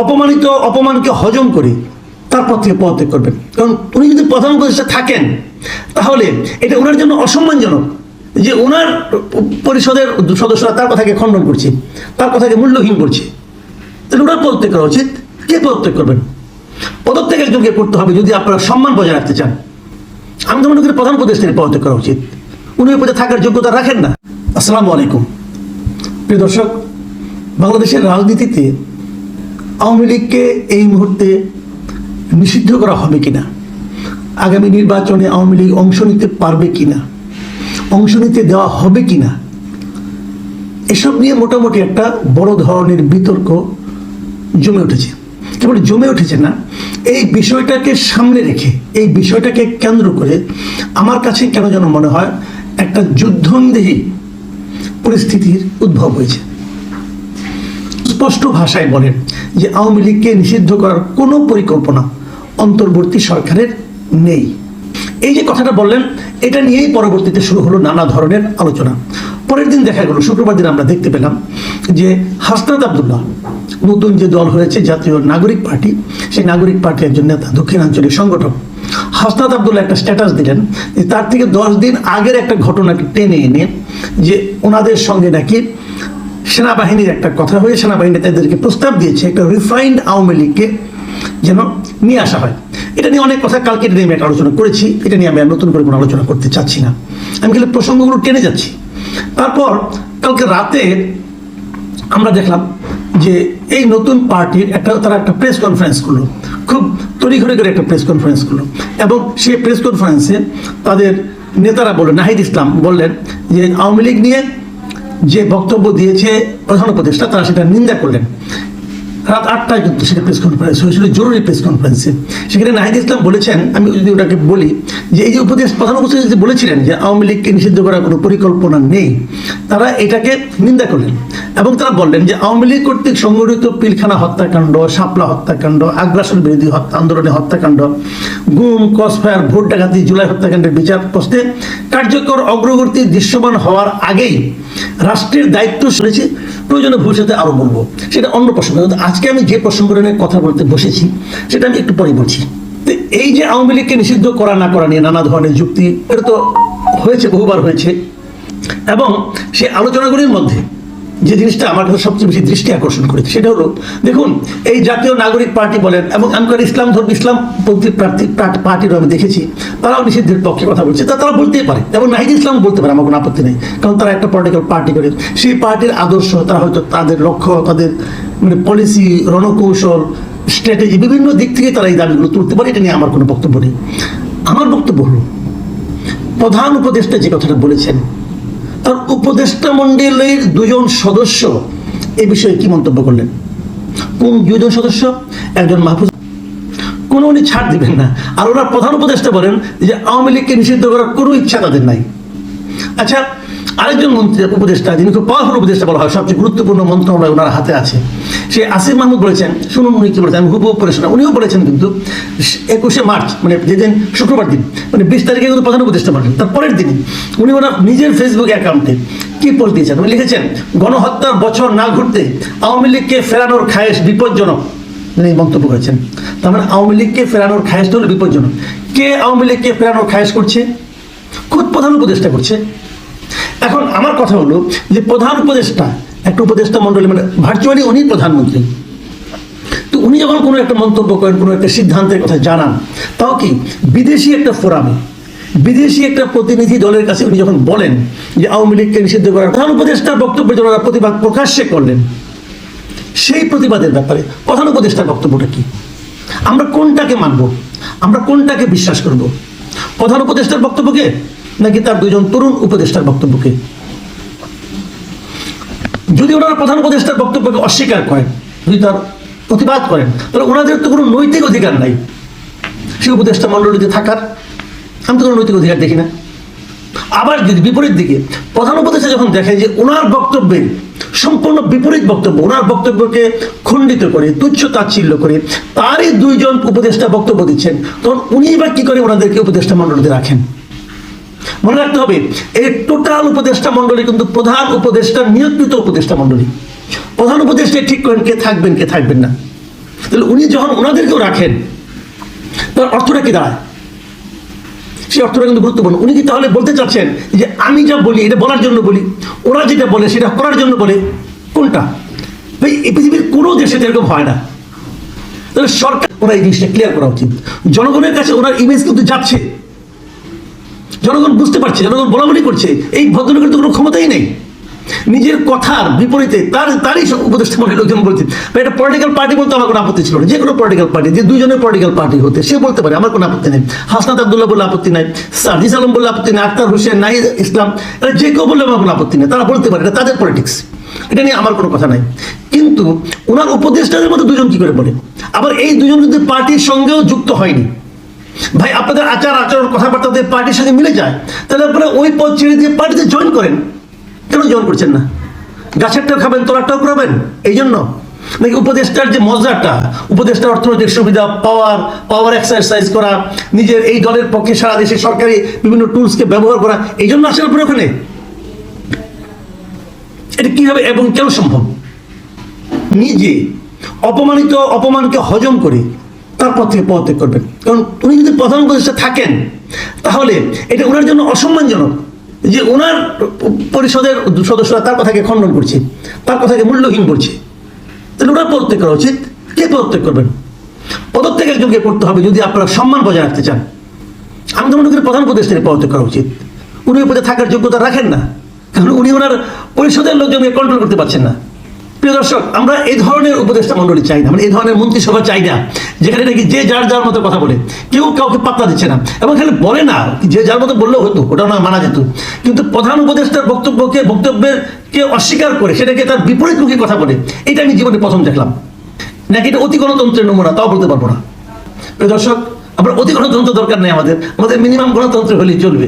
অপমানিত, অপমানকে হজম করে। তারপর থেকে পদত্যাগ করবেন। কারণ উনি যদি প্রধান উপদেষ্টা থাকেন, তাহলে এটা ওনার জন্য অসম্মানজনক যে ওনার পরিষদের সদস্যরা তার কথাকে খণ্ডন করছে, তার কথাকে মূল্যহীন করছে। তাহলে ওনার পদত্যাগ করা উচিত। কে পদত্যাগ করবেন? পদত্যাগ একজনকে করতে হবে যদি আপনারা সম্মান বজায় রাখতে চান। আমি তো মনে করি প্রধান উপদেষ্টাকে পদত্যাগ করা উচিত। উনি ওই পদে থাকার যোগ্যতা রাখেন না। আসসালামু আলাইকুম। প্রিয় দর্শক, বাংলাদেশের রাজনীতিতে আওয়ামী লীগকে এই মুহূর্তে নিষিদ্ধ করা হবে কিনা? আগামী নির্বাচনে আওয়ামী লীগ অংশ নিতে পারবে কিনা? অংশ নিতে দেওয়া হবে কিনা? এসব নিয়ে মোটামুটি একটা বড় ধরনের বিতর্ক জমে উঠেছে। কেবল জমে উঠেছে না, এই বিষয়টাকে সামনে রেখে, এই বিষয়টাকে কেন্দ্র করে আমার কাছে কেন যেন মনে হয় একটা যুদ্ধন্দেহী পরিস্থিতির উদ্ভব হয়েছে। স্পষ্ট ভাষায় বলেন যে আওয়ামী লীগকে নিষিদ্ধ করার কোনো পরিকল্পনা অন্তর্বর্তী সরকারের নেই। এই যে কথাটা বললেন, এটা নিয়েই পরবর্তীতে শুরু হলো নানা ধরনের আলোচনা। পরের দিন দেখা গেল, শুক্রবার দিন আমরা দেখতে পেলাম যে হাসনাত আবদুল্লাহ নতুন যে দল হয়েছে, জাতীয় নাগরিক পার্টি, সেই নাগরিক পার্টির একজন নেতা দক্ষিণাঞ্চলিক সংগঠন হাসনাত আবদুল্লাহ একটা স্ট্যাটাস দিলেন তার থেকে দশ দিন আগের একটা ঘটনাকে টেনে এনে যে ওনাদের সঙ্গে নাকি সেনাবাহিনীর একটা কথা হয়ে সেনাবাহিনী তাদেরকে প্রস্তাব দিয়েছে একটা রিফাইন্ড আওয়ামী লীগকে যেন নিয়ে আসা হয়। এটা নিয়ে অনেক কথা কালকে এটা নিয়ে একটা আলোচনা করেছি, এটা নিয়ে আমি নতুন করে কোনো আলোচনা করতে চাচ্ছি না। আমি খালি প্রসঙ্গগুলো টেনে যাচ্ছি। তারপর কালকে রাতে আমরা দেখলাম যে এই নতুন পার্টির একটা, তারা একটা প্রেস কনফারেন্স করল, খুব তড়িঘড়ি করে একটা প্রেস কনফারেন্স করল। এবং সেই প্রেস কনফারেন্সে তাদের নেতারা বললেন, নাহিদ ইসলাম বললেন যে আওয়ামী লীগ নিয়ে যে বক্তব্য দিয়েছে প্রধান উপদেষ্টা, তারা সেটা নিন্দা করলেন। রাত আটটায় কিন্তু সেটা প্রেস কনফারেন্স হয়েছিল জরুরি প্রেস কনফারেন্সে সেখানে নাহিদ ইসলাম বলেছেন, আমি যদি ওটাকে বলি, যে এই যে উপদেশ, প্রধান উপদেশ যদি বলেছিলেন যে আওয়ামী লীগকে নিষিদ্ধ করার কোনো পরিকল্পনা নেই, তারা এটাকে নিন্দা করলেন। এবং তারা বললেন যে আওয়ামী লীগ কর্তৃক সংগঠিত পিলখানা হত্যাকাণ্ড, শাপলা হত্যাকাণ্ড, আগ্রাসন বিরোধী আন্দোলনে হত্যাকাণ্ড, গুম কসফায়ার ভোট ডাকাতি, জুলাই হত্যাকাণ্ডের বিচার প্রশ্নে কার্যকর অগ্রগতি দৃশ্যমান হওয়ার আগেই রাষ্ট্রের দায়িত্ব শুনেছি, প্রয়োজনে ভবিষ্যতে আরও বলব। সেটা অন্য প্রসঙ্গ আজকে আমি যে প্রসঙ্গটা নিয়ে কথা বলতে বসেছি, সেটা আমি একটু পরে বলছি। এই যে আওয়ামী লীগকে নিষিদ্ধ করা, না করা নিয়ে নানা ধরনের যুক্তি, এটা তো হয়েছে, বহুবার হয়েছে। এবং সেই আলোচনাগুলির মধ্যে যে জিনিসটা আমার কাছে সবচেয়ে বেশি দৃষ্টি আকর্ষণ করেছে, সেটা হলো, দেখুন, এই জাতীয় নাগরিক পার্টি বলেন এবং আমি ইসলাম ধর্ম, ইসলাম পন্থী প্রার্থী- পার্টিরও আমি দেখেছি, তারাও নিষিদ্ধের পক্ষে কথা বলছে। তা তারা বলতেই পারে, এবং নাহিদ ইসলাম বলতে পারে, আমার কোনো আপত্তি নেই, কারণ তারা একটা পলিটিক্যাল পার্টি করে। সেই পার্টির আদর্শ, তারা হয়তো তাদের লক্ষ্য, তাদের মানে পলিসি রণকৌশল স্ট্র্যাটেজি বিভিন্ন দিক থেকে তারা এই দাবিগুলো তুলতে পারে, এটা নিয়ে আমার কোনো বক্তব্য নেই। আমার বক্তব্য হলো, প্রধান উপদেষ্টা যে কথাটা বলেছেন তার উপদেষ্টা মণ্ডলের দুজন সদস্য এ বিষয়ে কি মন্তব্য করলেন? কোন দুজন সদস্য? একজন মাহফুজ। কোন উনি ছাড় দিবেন না। আর ওনার প্রধান উপদেষ্টা বলেন যে আওয়ামী লীগকে নিষিদ্ধ করার কোনো ইচ্ছা তাদের নাই। আচ্ছা আরেকজন মন্ত্রী, উপদেষ্টা, যিনি খুব পাওয়ারফুল উপদেষ্টা বলা হয়, সবচেয়ে গুরুত্বপূর্ণ মন্ত্রণালয় ওনার হাতে আছে, সে আসিফ মাহমুদ বলেছেন, শুনুন উনি কি বলেছেন, আমি হুবহু পড়ে উনিও বলেছেন কিন্তু, একুশে মার্চ মানে যেদিন শুক্রবার দিন মানে বিশ তারিখে কিন্তু প্রধান উপদেষ্টা বলেন, তার পরের দিনই উনি ওনার নিজের ফেসবুক অ্যাকাউন্টে কি পোস্ট দিয়েছেন? উনি লিখেছেন, গণহত্যার বছর না ঘুরতে আওয়ামী লীগকে ফেরানোর খায়েশ বিপজ্জনক। তিনি মন্তব্য করেছেন। তার মানে আওয়ামী লীগকে ফেরানোর খায়েশটা হলো বিপজ্জনক। কে আওয়ামী লীগকে ফেরানোর খায়েশ করছে? খুব প্রধান উপদেষ্টা করছে। এখন আমার কথা হলো যে প্রধান উপদেষ্টা, একটা উপদেষ্টা মণ্ডলী মানে ভার্চুয়ালি উনি প্রধানমন্ত্রী। তো উনি যখন কোনো একটা মন্তব্য করেন, কোনো একটা সিদ্ধান্তের কথা জানান, তাও কি বিদেশি একটা ফোরামে, বিদেশি একটা প্রতিনিধি দলের কাছে উনি যখন বলেন যে আওয়ামী লীগকে নিষিদ্ধ করার, প্রধান উপদেষ্টার বক্তব্যে যারা প্রতিবাদ প্রকাশ্যে করলেন। সেই প্রতিবাদের ব্যাপারে প্রধান উপদেষ্টার বক্তব্যটা কি? আমরা কোনটাকে মানব? আমরা কোনটাকে বিশ্বাস করব? প্রধান উপদেষ্টার বক্তব্যকে নাকি তার দুজন তরুণ উপদেষ্টার বক্তব্যকে? যদি ওনারা প্রধান উপদেষ্টার বক্তব্যকে অস্বীকার করেন, যদি তার প্রতিবাদ করেন, তাহলে ওনাদের তো কোনো নৈতিক অধিকার নাই। সে উপদেষ্টা মণ্ডলীতে থাকার, আমি তো কোনো নৈতিক অধিকার দেখি না। আবার যদি বিপরীত দিকে প্রধান উপদেষ্টা যখন দেখে যে ওনার বক্তব্যে সম্পূর্ণ বিপরীত বক্তব্য, ওনার বক্তব্যকে খণ্ডিত করে, তুচ্ছ তাচ্ছিল্য করে তারই দুইজন উপদেষ্টা বক্তব্য দিচ্ছেন, তখন উনি বা কি করে ওনাদেরকে উপদেষ্টা মণ্ডলীতে রাখেন? মনে রাখতে হবে, এই টোটাল উপদেষ্টা মণ্ডলী কিন্তু প্রধান উপদেষ্টা নিয়ন্ত্রিত উপদেষ্টা মণ্ডলী। প্রধান উপদেষ্টা ঠিক করেন কে থাকবেন কে থাকবেন না। তাহলে উনি যখন ওনাদেরকেও রাখেন, তার অর্থটা কি দাঁড়ায়? সেই অর্থটা কিন্তু গুরুত্বপূর্ণ। উনি কি তাহলে বলতে চাচ্ছেন যে আমি যা বলি, এটা বলার জন্য বলি, ওরা যেটা বলে সেটা করার জন্য বলে, কোনটা? ভাই, এই পৃথিবীর কোনো দেশে এরকম হয় না। তাহলে সরকার, ওরা এই জিনিসটা ক্লিয়ার করা উচিত। জনগণের কাছে ওনার ইমেজ কিন্তু যাচ্ছে। জনগণ বুঝতে পারছে, জনগণ বলা বলি করছে, এই ভদ্রলোকের তো কোনো ক্ষমতাই নেই। নিজের কথার বিপরীতে তার, তারই উপদেষ্টা মনে লোকজন বলছে এটা পলিটিক্যাল পার্টি বলতে আমার কোনো আপত্তি ছিল না, যে কোনো পলিটিক্যাল পার্টি যে দুজনের পলিটিক্যাল পার্টি হতে, সে বলতে পারে, আমার কোনো আপত্তি নেই। হাসনাত আবদুল্লাহ বললে আপত্তি নাই সার্জিস আলম বললে আপত্তি নেই, আক্তার হোসেন, নাহিদ ইসলাম, এরা যে কেউ বললে আমার কোনো আপত্তি নেই, তারা বলতে পারে, এটা তাদের পলিটিক্স এটা নিয়ে আমার কোনো কথা নাই। কিন্তু ওনার উপদেষ্টাদের মধ্যে দুজন কি করে বলে? আবার এই দুজন কিন্তু পার্টির সঙ্গেও যুক্ত হয়নি ভাই, আপনাদের আচার আচরণ, কথাবার্তা পার্টির সঙ্গে মিলে যায়, তাহলে আপনারা ওই পদ ছেড়ে দিয়ে পার্টিতে জয়েন করেন। কেন জয়েন করছেন না? গাছেরটাও খাবেন তোলারটাও করাবেন এই জন্য? নাকি উপদেষ্টার যে মজাটা, উপদেষ্টার অর্থনৈতিক সুবিধা পাওয়ার পাওয়ার এক্সারসাইজ করা, নিজের এই দলের পক্ষে সারা দেশে সরকারি বিভিন্ন টুলসকে ব্যবহার করা, এই জন্য আসেন আপনার ওখানে? এটা কীভাবে এবং কেন সম্ভব? নিজে অপমানিত, অপমানকে হজম করে তারপর থেকে পদত্যাগ করবেন। কারণ উনি যদি প্রধান উপদেষ্টা থাকেন, তাহলে এটা ওনার জন্য অসম্মানজনক। যে ওনার পরিষদের সদস্যরা তার কথাকে খণ্ডন করছে, তার কথাকে মূল্যহীন করছে। তাহলে ওনার পদত্যাগ করা উচিত। কে পদত্যাগ করবেন? পদত্যাগ একজনকে করতে হবে যদি আপনারা সম্মান বজায় রাখতে চান। আমি তো মনে করি প্রধান উপদেষ্টাকে পদত্যাগ করা উচিত। উনি পদে থাকার যোগ্যতা রাখেন না। কারণ উনি ওনার পরিষদের লোকজনকে কন্ট্রোল করতে পারছেন না। প্রিয় দর্শক, আমরা এই ধরনের উপদেষ্টা মন্ডলী চাই না আমরা এই ধরনের মন্ত্রিসভা চাই না, যেখানে নাকি যে যার যার মতো কথা বলে, কেউ কাউকে পাত্তা দিচ্ছে না। এবং এখানে বলে না যে যার মতো বললেও হতো ওটা না মানা যেত। কিন্তু প্রধান উপদেষ্টার বক্তব্যকে বক্তব্যের কে অস্বীকার করে, সেটাকে তার বিপরীতমুখী কথা বলে, এটা আমি জীবনে প্রথম দেখলাম। নাকি এটা অতি গণতন্ত্রের নমুনা, তাও বলতে পারব না। প্রিয় দর্শক, আমরা অতি গণতন্ত্র দরকার নেই আমাদের আমাদের মিনিমাম গণতন্ত্র হলেই চলবে।